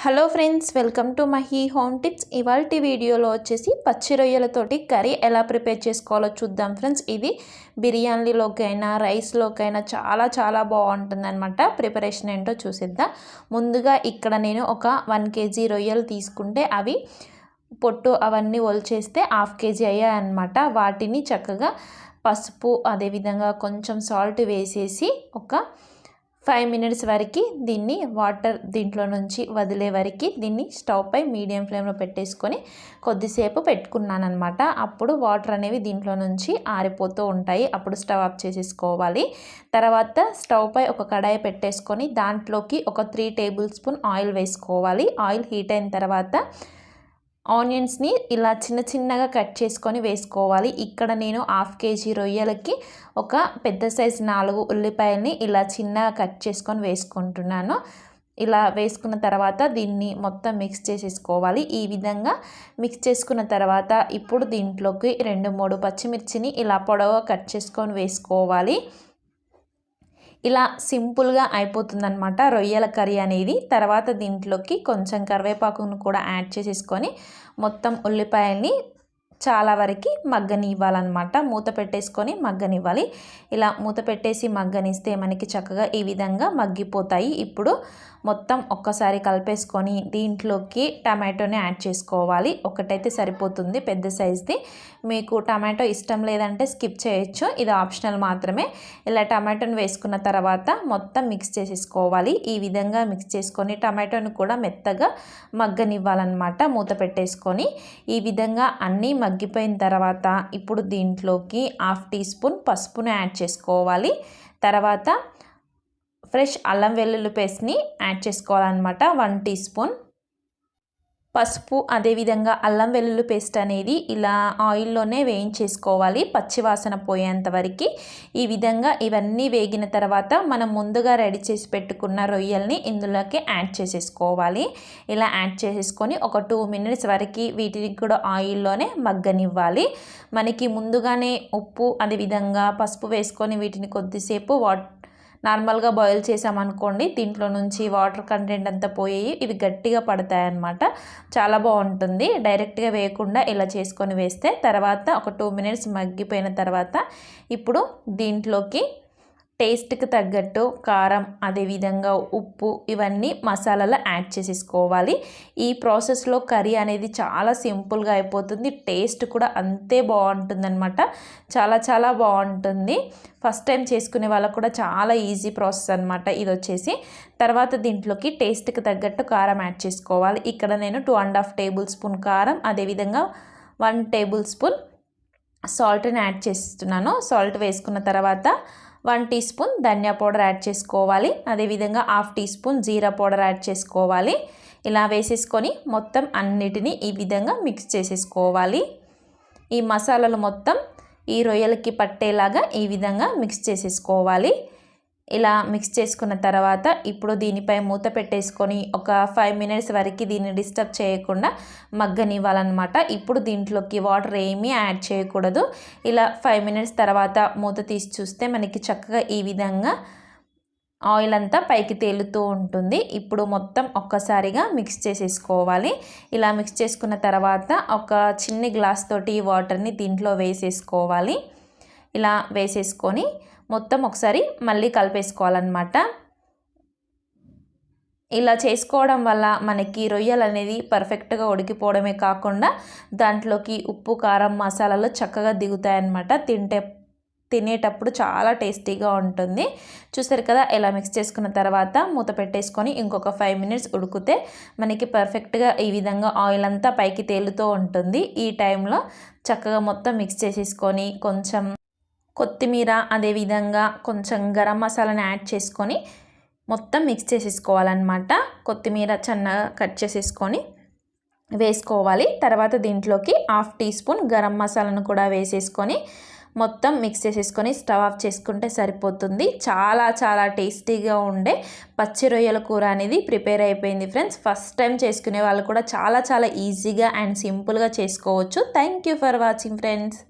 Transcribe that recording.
Hello friends welcome to Mahi home tips. ఇవాళ వీడియోలో వచ్చేసి పచ్చి రొయ్యలతోటి కర్రీ ఎలా ప్రిపేర్ చేసుకోవాలో చూద్దాం ఫ్రెండ్స్. ఇది బిర్యానీలోకైనా రైస్లోకైనా చాలా చాలా బాగుంటుంది అనమాట ప్రిపరేషన్ ఏంటో చూసిద్దాం. ముందుగా ఇక్కడ నేను ఒక వన్ కేజీ రొయ్యలు తీసుకుంటే అవి పొట్టు అవన్నీ ఒలిచేస్తే హాఫ్ కేజీ అయ్యాయన్నమాట. వాటిని చక్కగా పసుపు అదేవిధంగా కొంచెం సాల్ట్ వేసేసి ఒక ఫైవ్ మినిట్స్ వరకు దీన్ని వాటర్ దీంట్లో నుంచి వదిలే వరకు దీన్ని స్టవ్ పై మీడియం ఫ్లేమ్లో పెట్టేసుకొని కొద్దిసేపు పెట్టుకున్నాను అనమాట అప్పుడు వాటర్ అనేవి దీంట్లో నుంచి ఆరిపోతూ ఉంటాయి. అప్పుడు స్టవ్ ఆఫ్ చేసేసుకోవాలి. తర్వాత స్టవ్ పై ఒక కడాయి పెట్టేసుకొని దాంట్లోకి ఒక త్రీ టేబుల్ స్పూన్ ఆయిల్ వేసుకోవాలి. ఆయిల్ హీట్ అయిన తర్వాత ఆనియన్స్ని ఇలా చిన్న చిన్నగా కట్ చేసుకొని వేసుకోవాలి. ఇక్కడ నేను హాఫ్ కేజీ రొయ్యలకి ఒక పెద్ద సైజు నాలుగు ఉల్లిపాయల్ని ఇలా చిన్నగా కట్ చేసుకొని వేసుకుంటున్నాను. ఇలా వేసుకున్న తర్వాత దీన్ని మొత్తం మిక్స్ చేసేసుకోవాలి. ఈ విధంగా మిక్స్ చేసుకున్న తర్వాత ఇప్పుడు దీంట్లోకి రెండు మూడు పచ్చిమిర్చిని ఇలా పొడవ కట్ చేసుకొని వేసుకోవాలి. ఇలా సింపుల్గా అయిపోతుందనమాట రొయ్యల కర్రీ అనేది. తర్వాత దీంట్లోకి కొంచెం కరివేపాకును కూడా యాడ్ చేసేసుకొని మొత్తం ఉల్లిపాయల్ని చాలా వరకు మగ్గనివ్వాలన్నమాట. మూత పెట్టేసుకొని మగ్గనివ్వాలి. ఇలా మూత పెట్టేసి మగ్గనిస్తే మనకి చక్కగా ఈ విధంగా మగ్గిపోతాయి. ఇప్పుడు మొత్తం ఒక్కసారి కలిపేసుకొని దీంట్లోకి టమాటోని యాడ్ చేసుకోవాలి. ఒకటైతే సరిపోతుంది పెద్ద సైజ్ది. మీకు టమాటో ఇష్టం లేదంటే స్కిప్ చేయొచ్చు. ఇది ఆప్షనల్ మాత్రమే. ఇలా టమాటోని వేసుకున్న తర్వాత మొత్తం మిక్స్ చేసేసుకోవాలి. ఈ విధంగా మిక్స్ చేసుకొని టమాటోని కూడా మెత్తగా మగ్గనివ్వాలన్నమాట. మూత పెట్టేసుకొని ఈ విధంగా అన్నీ మగ్గిపోయిన తర్వాత ఇప్పుడు దీంట్లోకి హాఫ్ టీ స్పూన్ పసుపును యాడ్ చేసుకోవాలి. తర్వాత ఫ్రెష్ అల్లం వెల్లుల్లి పేస్ట్ని యాడ్ చేసుకోవాలన్నమాట. One teaspoon. పసుపు అదేవిధంగా అల్లం వెల్లుల్లి పేస్ట్ అనేది ఇలా ఆయిల్లోనే వేయించేసుకోవాలి పచ్చివాసన పోయేంత వరకు. ఈ విధంగా ఇవన్నీ వేగిన తర్వాత మనం ముందుగా రెడీ చేసి పెట్టుకున్న రొయ్యల్ని ఇందులోకి యాడ్ చేసేసుకోవాలి. ఇలా యాడ్ చేసేసుకొని ఒక టూ మినిట్స్ వరకు వీటిని కూడా ఆయిల్లోనే మగ్గనివ్వాలి. మనకి ముందుగానే ఉప్పు అదేవిధంగా పసుపు వేసుకొని వీటిని కొద్దిసేపు వాట్ నార్మల్గా బాయిల్ చేసామనుకోండి దీంట్లో నుంచి వాటర్ కంటెంట్ అంతా పోయి ఇవి గట్టిగా పడతాయి అన్నమాట చాలా బాగుంటుంది. డైరెక్ట్గా వేయకుండా ఇలా చేసుకొని వేస్తే తర్వాత ఒక టూ మినిట్స్ మగ్గిపోయిన తర్వాత ఇప్పుడు దీంట్లోకి టేస్ట్కి తగ్గట్టు కారం అదేవిధంగా ఉప్పు ఇవన్నీ మసాలాలో యాడ్ చేసేసుకోవాలి. ఈ ప్రాసెస్లో కర్రీ అనేది చాలా సింపుల్గా అయిపోతుంది. టేస్ట్ కూడా అంతే బాగుంటుందన్నమాట. చాలా చాలా బాగుంటుంది. ఫస్ట్ టైం చేసుకునే వాళ్ళకు కూడా చాలా ఈజీ ప్రాసెస్ అనమాట ఇది వచ్చేసి. తర్వాత దీంట్లోకి టేస్ట్కి తగ్గట్టు కారం యాడ్ చేసుకోవాలి. ఇక్కడ నేను two and half tablespoon కారం అదేవిధంగా వన్ టేబుల్ స్పూన్ సాల్ట్ని యాడ్ చేస్తున్నాను. సాల్ట్ వేసుకున్న తర్వాత వన్ టీ స్పూన్ ధనియా పౌడర్ యాడ్ చేసుకోవాలి. అదేవిధంగా హాఫ్ టీ స్పూన్ జీరా పౌడర్ యాడ్ చేసుకోవాలి. ఇలా వేసేసుకొని మొత్తం అన్నిటినీ ఈ విధంగా మిక్స్ చేసేసుకోవాలి. ఈ మసాలాలు మొత్తం ఈ రొయ్యలకి పట్టేలాగా ఈ విధంగా మిక్స్ చేసేసుకోవాలి. ఇలా మిక్స్ చేసుకున్న తర్వాత ఇప్పుడు దీనిపై మూత పెట్టేసుకొని ఒక ఫైవ్ మినిట్స్ వరకు దీన్ని డిస్టర్బ్ చేయకుండా మగ్గనివ్వాలన్నమాట. ఇప్పుడు దీంట్లోకి వాటర్ ఏమీ యాడ్ చేయకూడదు. ఇలా ఫైవ్ మినిట్స్ తర్వాత మూత తీసి చూస్తే మనకి చక్కగా ఈ విధంగా ఆయిల్ అంతా పైకి తేలుతూ ఉంటుంది. ఇప్పుడు మొత్తం ఒక్కసారిగా మిక్స్ చేసేసుకోవాలి. ఇలా మిక్స్ చేసుకున్న తర్వాత ఒక చిన్ని గ్లాస్ తోటి వాటర్ని దీంట్లో వేసేసుకోవాలి. ఇలా వేసేసుకొని మొత్తం ఒకసారి మళ్ళీ కలిపేసుకోవాలన్నమాట. ఇలా చేసుకోవడం వల్ల మనకి రొయ్యలు అనేది పర్ఫెక్ట్గా ఉడికిపోవడమే కాకుండా దాంట్లోకి ఉప్పు కారం మసాలాలు చక్కగా దిగుతాయన్నమాట. తింటే తినేటప్పుడు చాలా టేస్టీగా ఉంటుంది. చూసారు కదా ఇలా మిక్స్ చేసుకున్న తర్వాత మూత పెట్టేసుకొని ఇంకొక ఫైవ్ మినిట్స్ ఉడికితే మనకి పర్ఫెక్ట్గా ఈ విధంగా ఆయిల్ అంతా పైకి తేలుతూ ఉంటుంది. ఈ టైంలో చక్కగా మొత్తం మిక్స్ చేసేసుకొని కొంచెం కొత్తిమీర అదేవిధంగా కొంచెం గరం మసాలాని యాడ్ చేసుకొని మొత్తం మిక్స్ చేసేసుకోవాలన్నమాట. కొత్తిమీర చన్నగా కట్ చేసేసుకొని వేసుకోవాలి. తర్వాత దీంట్లోకి హాఫ్ టీ స్పూన్ గరం మసాలాను కూడా వేసేసుకొని మొత్తం మిక్స్ చేసేసుకొని స్టవ్ ఆఫ్ చేసుకుంటే సరిపోతుంది. చాలా చాలా టేస్టీగా ఉండే పచ్చి రొయ్యల కూర అనేది ప్రిపేర్ అయిపోయింది ఫ్రెండ్స్ ఫస్ట్ టైం చేసుకునే వాళ్ళు కూడా చాలా చాలా ఈజీగా అండ్ సింపుల్గా చేసుకోవచ్చు. Thank you for watching friends